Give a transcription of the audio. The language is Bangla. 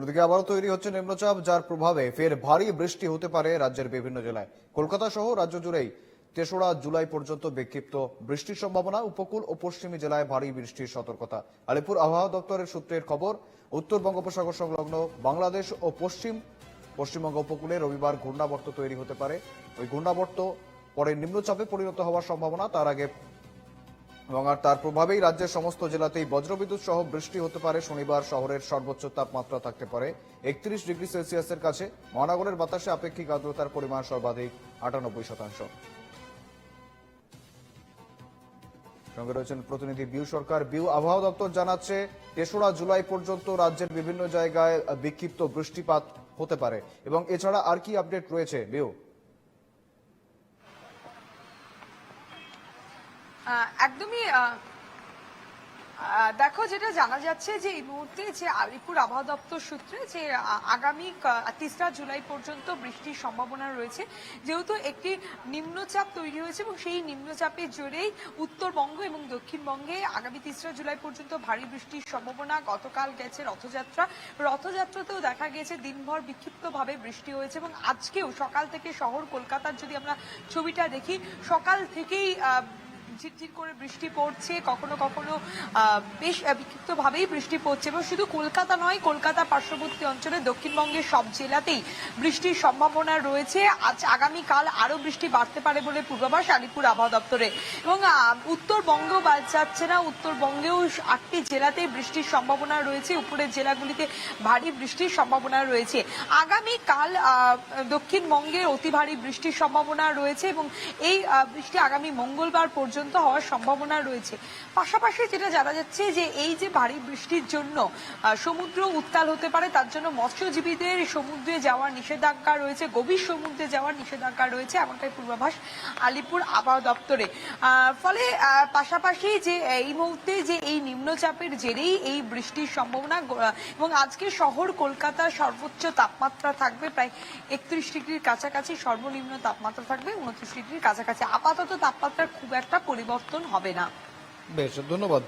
অন্যদিকে আবারও তৈরি হচ্ছে নিম্নচাপ, যার প্রভাবে ফের ভারী বৃষ্টি হতে পারে রাজ্যের বিভিন্ন জেলায়। কলকাতা সহ রাজ্য জুড়েই তেসরা জুলাই পর্যন্ত বিক্ষিপ্ত বৃষ্টির সম্ভাবনা। উপকূল ও পশ্চিমী জেলায় ভারী বৃষ্টির সতর্কতা। আলিপুর আবহাওয়া দপ্তরের সূত্রের খবর, উত্তর বঙ্গোপসাগর সংলগ্ন বাংলাদেশ ও পশ্চিম, পশ্চিমবঙ্গ উপকূলে রবিবার ঘূর্ণাবর্ত তৈরি হতে পারে। ওই ঘূর্ণাবর্ত পরে নিম্নচাপে পরিণত হওয়ার সম্ভাবনা। তার আগে এবং আর তার প্রভাবেই রাজ্যের সমস্ত জেলাতেই বজ্রবিদ্যুৎ সহ বৃষ্টি হতে পারে। শনিবার শহরের সর্বোচ্চ তাপমাত্রা থাকতে পারে একত্রিশ ডিগ্রি সেলসিয়াসের কাছে। মহানগরের বাতাসে আপেক্ষিক আর্দ্রতার পরিমাণ সর্বাধিক আটানব্বই শতাংশ। সঙ্গে রয়েছেন প্রতিনিধি বিউ সরকার। বিউ, আবহাওয়া দপ্তর জানাচ্ছে, তেসরা জুলাই পর্যন্ত রাজ্যের বিভিন্ন জায়গায় বিক্ষিপ্ত বৃষ্টিপাত হতে পারে। এবং এছাড়া আর কি আপডেট রয়েছে? বিউ। একদমই দেখো যেটা জানা যাচ্ছে যে এই মুহূর্তে যে আলিপুর আবহাওয়া দপ্তর সূত্রে যে আগামী তেসরা জুলাই পর্যন্ত বৃষ্টির সম্ভাবনা রয়েছে, যেহেতু একটি নিম্নচাপ তৈরি হয়েছে এবং সেই নিম্নচাপের জোরেই উত্তরবঙ্গ এবং দক্ষিণবঙ্গে আগামী তেসরা জুলাই পর্যন্ত ভারী বৃষ্টির সম্ভাবনা। গতকাল গেছে রথযাত্রা। রথযাত্রাতেও দেখা গেছে দিনভর বিক্ষিপ্তভাবে বৃষ্টি হয়েছে এবং আজকেও সকাল থেকে শহর, কলকাতার যদি আমরা ছবিটা দেখি, সকাল থেকেই ঝিরঝির করে বৃষ্টি পড়ছে কখনো কখনো বেশ বিক্ষিপ্ত ভাবেই বৃষ্টি পড়ছে এবং শুধু কলকাতা নয় কলকাতা পার্শ্ববর্তী অঞ্চলে দক্ষিণবঙ্গের সব জেলাতেই বৃষ্টির সম্ভাবনা রয়েছে। আজ আগামীকাল আরও বৃষ্টি বাড়তে পারে বলে পূর্বাভাস আলিপুর আবহাওয়া দপ্তরে। এবং উত্তরবঙ্গ বাদ যাচ্ছে না উত্তরবঙ্গেও আটটি জেলাতেই বৃষ্টির সম্ভাবনা রয়েছে উপরের জেলাগুলিতে ভারী বৃষ্টির সম্ভাবনা রয়েছে। আগামীকাল আহ, দক্ষিণবঙ্গের অতি ভারী বৃষ্টির সম্ভাবনা রয়েছে এবং এই বৃষ্টি আগামী মঙ্গলবার পর্যন্ত হওয়ার সম্ভাবনা রয়েছে। পাশাপাশি যেটা জানা যাচ্ছে যে এই যে ভারী বৃষ্টির জন্য সমুদ্র উত্তাল হতে পারে, তার জন্য মৎস্যজীবীদের সমুদ্রে যাওয়ার নিষেধাজ্ঞা রয়েছে, গভীর সমুদ্রে যাওয়ার নিষেধাজ্ঞা রয়েছে, এমনটাই পূর্বাভাস আলিপুর আবহাওয়া দপ্তরে। ফলে পাশাপাশি যে এই মুহূর্তে যে এই নিম্নচাপের জেরেই এই বৃষ্টির সম্ভাবনা এবং আজকে শহর কলকাতার সর্বোচ্চ তাপমাত্রা থাকবে প্রায় একত্রিশ ডিগ্রির কাছাকাছি, সর্বনিম্ন তাপমাত্রা থাকবে উনত্রিশ ডিগ্রির কাছাকাছি। আপাতত তাপমাত্রা খুব একটা পরিবর্তন হবে না। বেশ ধন্যবাদ